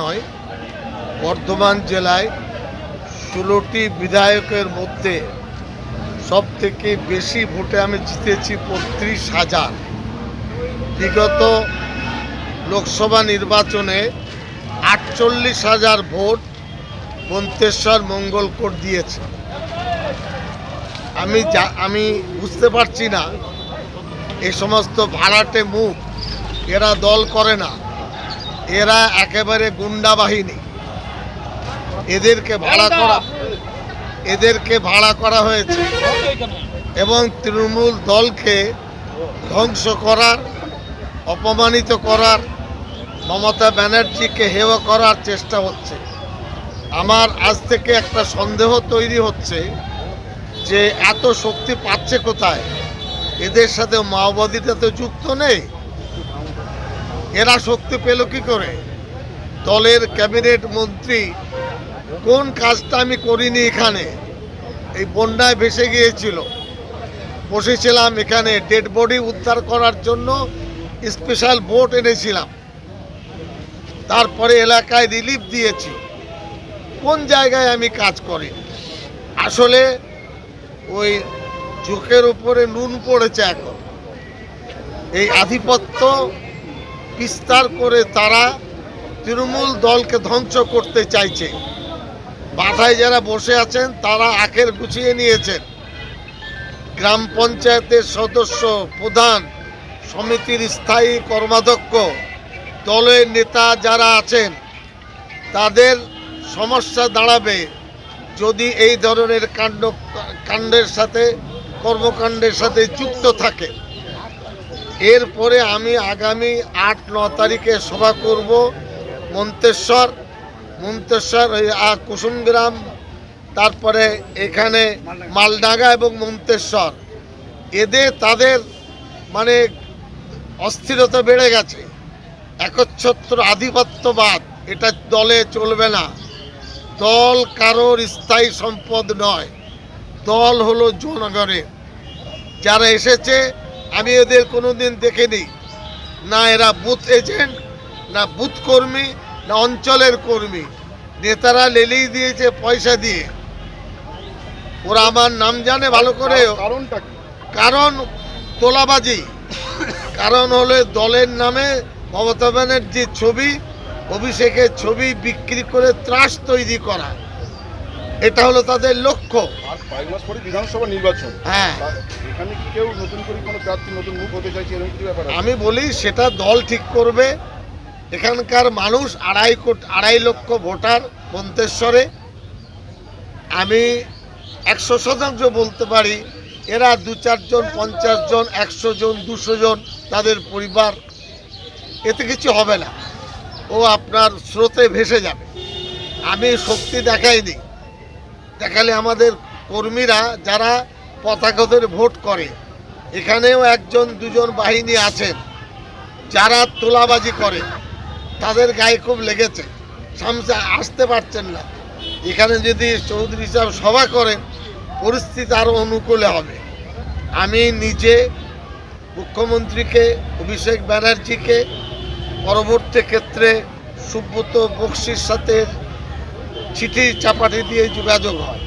নয়, বর্ধমান জেলায় ষোলোটি বিধায়কের মধ্যে সব থেকে বেশি ভোটে আমি জিতেছি বত্রিশ হাজার। বিগত লোকসভা নির্বাচনে আটচল্লিশ হাজার ভোট মন্তেশ্বর মঙ্গলকোট দিয়েছে। আমি যা, আমি বুঝতে পারছি না, এই সমস্ত ভাড়াটে মুখ এরা দল করে না। এরা একেবারে গুন্ডা বাহিনী। এদেরকে ভাড়া করা এদেরকে ভাড়া করা হয়েছে। এবং তৃণমূল দলকে ধ্বংস করার অপমানিত করার মমতা ব্যানার্জিকে হেয় করার চেষ্টা হচ্ছে। আমার আজ থেকে একটা সন্দেহ তৈরি হচ্ছে যে এত শক্তি পাচ্ছে কোথায়? এদের সাথে মাওবাদীটা তো যুক্ত নেই। এরা শক্তি পেল কি করে? দলের ক্যাবিনেট মন্ত্রী, কোন কাজটা আমি করিনি এখানে? এই বন্যায় ভেসে গিয়েছিল। বসেছিলাম এখানে ডেড বডি উদ্ধার করার জন্য, স্পেশাল বোট এনেছিলাম। তারপরে এলাকায় রিলিফ দিয়েছি। কোন জায়গায় আমি কাজ করি আসলে ওই চোখের উপরে নুন পড়েছে এখন। এই আধিপত্য বিস্তার করে তারা তৃণমূল দলকে ধ্বংস করতে চাইছে। মাথায় যারা বসে আছেন, তারা আখের গুছিয়ে নিয়েছেন। গ্রাম পঞ্চায়েতের সদস্য, প্রধান, সমিতির স্থায়ী কর্মাধ্যক্ষ, দলের নেতা যারা আছেন, তাদের সমস্যা দাঁড়াবে যদি এই ধরনের কাণ্ড, কাণ্ডের সাথে, কর্মকাণ্ডের সাথে যুক্ত থাকে। এরপরে আমি আগামী আট, ন তারিখে সভা করব মন্তেশ্বর। মন্তেশ্বর ওই কুসুমগ্রাম, তারপরে এখানে মালডাঙ্গা এবং মন্তেশ্বর। এদের, তাদের মানে অস্থিরতা বেড়ে গেছে। একচ্ছত্র আধিপত্যবাদ, এটা দলে চলবে না। দল কারোর স্থায়ী সম্পদ নয়। দল হলো জনগণের। যারা এসেছে আমি এদের কোনোদিন দেখিনি। না এরা বুথ এজেন্ট না বুথ কর্মী না অঞ্চলের কর্মী। নেতারা লেলিয়ে দিয়েছে পয়সা দিয়ে। ওরা আমার নাম জানে ভালো করে। কারণটা কারণ তোলাবাজি। কারণ হলো দলের নামে মমতা ব্যানার্জির ছবি অভিষেকের ছবি বিক্রি করে ত্রাস তৈরি করা। এটা হলো তাদের লক্ষ্য। আর কয়েক মাস পরে বিধানসভা নির্বাচন। হ্যাঁ। কেউ নতুন করে কোনো নতুন আমি বলি সেটা দল ঠিক করবে। এখানকার মানুষ আড়াই কোটি, আড়াই লক্ষ ভোটার মন্তেশ্বরে। আমি একশো শতাংশ বলতে পারি, এরা দু চারজন পঞ্চাশ জন, একশো জন, দুশো জন তাদের পরিবার। এতে কিছু হবে না। ও আপনার স্রোতে ভেসে যাবে। আমি শক্তি দেখাইনি। দেখালে আমাদের কর্মীরা যারা পতাকা ধরে ভোট করে। এখানেও একজন, দুজন বাহিনী আছেন, যারা তোলাবাজি করে। তাদের গায়ে খুব লেগেছে। সামনে আসতে পারছেন না। এখানে যদি চৌধুরী সাহেব সভা করেন, পরিস্থিতি আরও অনুকূলে হবে। আমি নিজে মুখ্যমন্ত্রীকে, অভিষেক ব্যানার্জিকে, পরবর্তী ক্ষেত্রে সুব্রত বক্সির সাথে চিঠি চাপাটি দিয়ে যোগাযোগ হয়।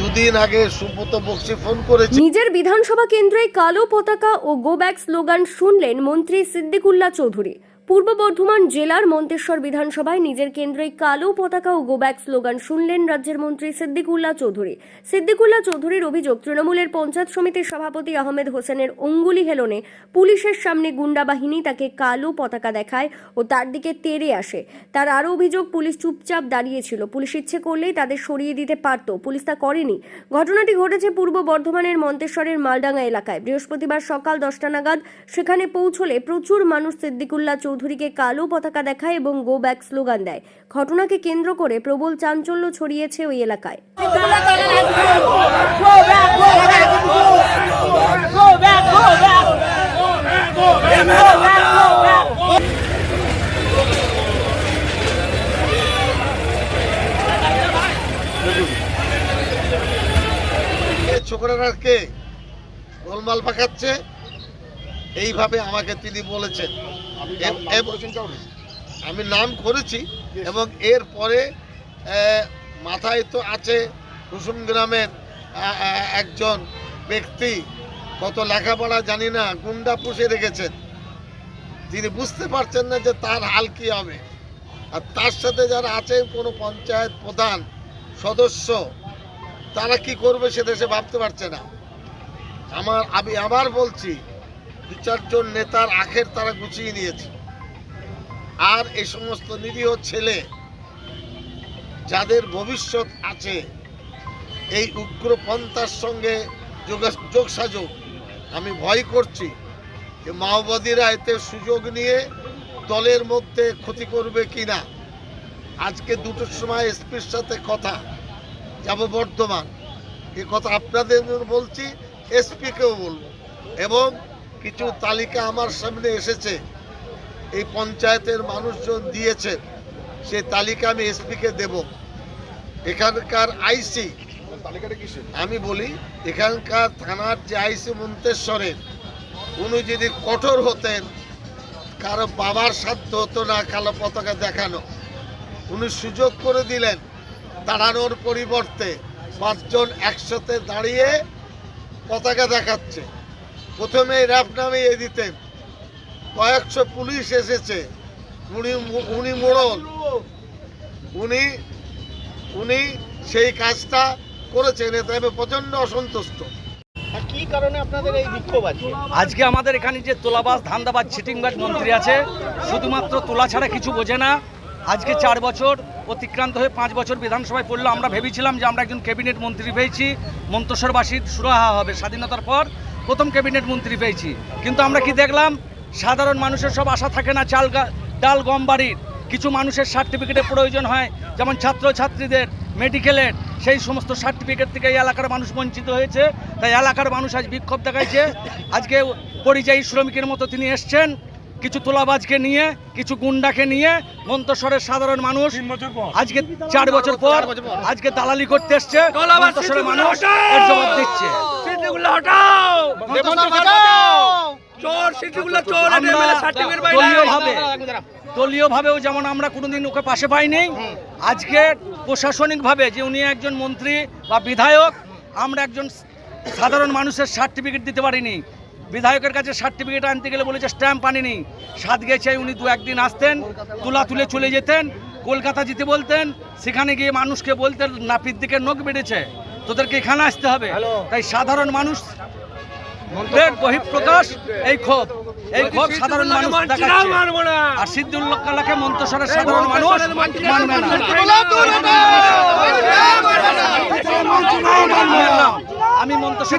দুদিন আগে সুব্রত বক্সি ফোন করেছে। নিজের বিধানসভা কেন্দ্রে কালো পতাকা ও গো ব্যাক স্লোগান শুনলেন মন্ত্রী সিদ্দিকুল্লাহ চৌধুরী। পূর্ব বর্ধমান জেলার মন্তেশ্বর বিধানসভায় নিজের কেন্দ্রে কালো পতাকা ও গো ব্যাক স্লোগান শুনলেন রাজ্যের মন্ত্রী সিদ্দিকুল্লাহ চৌধুরী। সিদ্দিকুল্লাহ চৌধুরীর অভিযোগ, তৃণমূলের পঞ্চায়েত সমিতির সভাপতি আহমেদ হোসেনের অঙ্গুলি হেলনে পুলিশের সামনে গুন্ডা বাহিনী তাকে কালো পতাকা দেখায় ও তার দিকে তেড়ে আসে। তার আরও অভিযোগ, পুলিশ চুপচাপ দাঁড়িয়েছিল। পুলিশ ইচ্ছে করলেই তাদের সরিয়ে দিতে পারত। পুলিশ তা করেনি। ঘটনাটি ঘটেছে পূর্ব বর্ধমানের মন্তেশ্বরের মালডাঙ্গা এলাকায়। বৃহস্পতিবার সকাল দশটা নাগাদ সেখানে পৌঁছলে প্রচুর মানুষ সিদ্দিকুল্লাহ চৌধুরীকে কালো পতাকা দেখায় এবং গো ব্যাক স্লোগান দেয়। ঘটনাকে কেন্দ্র করে প্রবল চাঞ্চল্য ছড়িয়েছে ওই এলাকায়। গোলমাল পাকাচ্ছে? এইভাবে আমাকে তিনি বলেছেন। আমি নাম করেছি এবং এর পরে মাথায় তো আছে কুসুম গ্রামের একজন ব্যক্তি কত লেখাপড়া জানি না গুন্ডা পুষে রেখেছেন। তিনি বুঝতে পারছেন না যে তার হাল কি হবে। আর তার সাথে যারা আছেন কোনো পঞ্চায়েত প্রধান সদস্য তারা কি করবে সেটা সে ভাবতে পারছে না। আমার আমি আবার বলছি দু চারজন নেতার আখের তারা গুছিয়ে নিয়েছে। আর এই সমস্ত নিরীহ ছেলে যাদের ভবিষ্যৎ আছে, এই উগ্রপন্থার সঙ্গে যোগা- যোগসাযোগ, আমি ভয় করছি যে মাওবাদীরা এতে সুযোগ নিয়ে দলের মধ্যে ক্ষতি করবে কি না আজকে দুটোর সময় এসপির সাথে কথা, যাব বর্ধমান। এ কথা আপনাদের বলছি, এসপিকেও বলব। এবং কিছু তালিকা আমার সামনে এসেছে। এই পঞ্চায়েতের মানুষজন দিয়েছেন সেই তালিকা আমি এসপিকে দেব। এখানকার আইসি আমি বলি এখানকার থানার যে আইসি মন্তেশ্বরের উনি যদি কঠোর হতেন কারও বাবার সাধ্য হতো না কালো পতাকা দেখানো। উনি সুযোগ করে দিলেন দাঁড়ানোর পরিবর্তে পাঁচজন একসাথে দাঁড়িয়ে পতাকা দেখাচ্ছে। প্রথমে র্যাপ নামিয়ে দিতেন। কয়েকশো পুলিশ এসেছে। উনি উনি মোড়ল। উনি উনি সেই কাজটা করেছেন। এতে আমি প্রচণ্ড অসন্তুষ্ট। কি কারণে আপনাদের এই বিক্ষোভ আছে আজকে আমাদের এখানে যে তোলাবাজ ধান্দাবাজ চিটিংবাজ মন্ত্রী আছে শুধুমাত্র তোলা ছাড়া কিছু বোঝে না। আজকে চার বছর অতিক্রান্ত হয়ে পাঁচ বছর বিধানসভায় পড়ল। আমরা ভেবেছিলাম যে আমরা একজন ক্যাবিনেট মন্ত্রী পেয়েছি। মন্তসরবাসীর সুরাহা হবে স্বাধীনতার পর। প্রথম ক্যাবিনেট মন্ত্রী পেয়েছি। কিন্তু আমরা কি দেখলাম? সাধারণ মানুষের সব আশা থাকে না চাল ডাল গম বাড়ির কিছু মানুষের সার্টিফিকেটের প্রয়োজন হয় যেমন ছাত্রছাত্রীদের মেডিকেলের সেই সমস্ত সার্টিফিকেট থেকে এই এলাকার মানুষ বঞ্চিত হয়েছে। তাই এলাকার মানুষ আজ বিক্ষোভ দেখাইছে। আজকে পরিযায়ী শ্রমিকের মতো তিনি এসছেন। কিছু তোলাবাজকে নিয়ে কিছু গুন্ডাকে নিয়ে মন্তসরের সাধারণ মানুষ আজকে চার বছর পর আজকে দালালি করতে এসছে। মানুষ জবাব দিচ্ছে। সিদ্দিকুল্লাহ হটাও! চোর সিদ্দিকুল্লাহ চোর আমরা দলীয়ভাবে দলীয়ভাবেও যেমন আমরা কোনোদিন ওকে পাশে পাইনি আজকে প্রশাসনিকভাবে যে উনি একজন মন্ত্রী বা বিধায়ক আমরা একজন সাধারণ মানুষের সার্টিফিকেট দিতে পারিনি। বিধায়কের কাছে সার্টিফিকেট আনতে গেলে বলেছে স্ট্যাম্প আনিনি। সাত গেছে উনি দু একদিন আসতেন তুলা তুলে চলে যেতেন কলকাতা যেতে বলতেন সেখানে গিয়ে মানুষকে বলতেন নাপিত দিকে নখ বেড়েছে তোদেরকে এখানে আসতে হবে। তাই সাধারণ মানুষ বহিঃপ্রকাশ এই ক্ষোভ। এই ক্ষোভ সাধারণ মানুষ আর সিদ্দুল্লাহ কালাকে মন্তসরের সাধারণ মানুষ মানবে না। আমি মন্তসর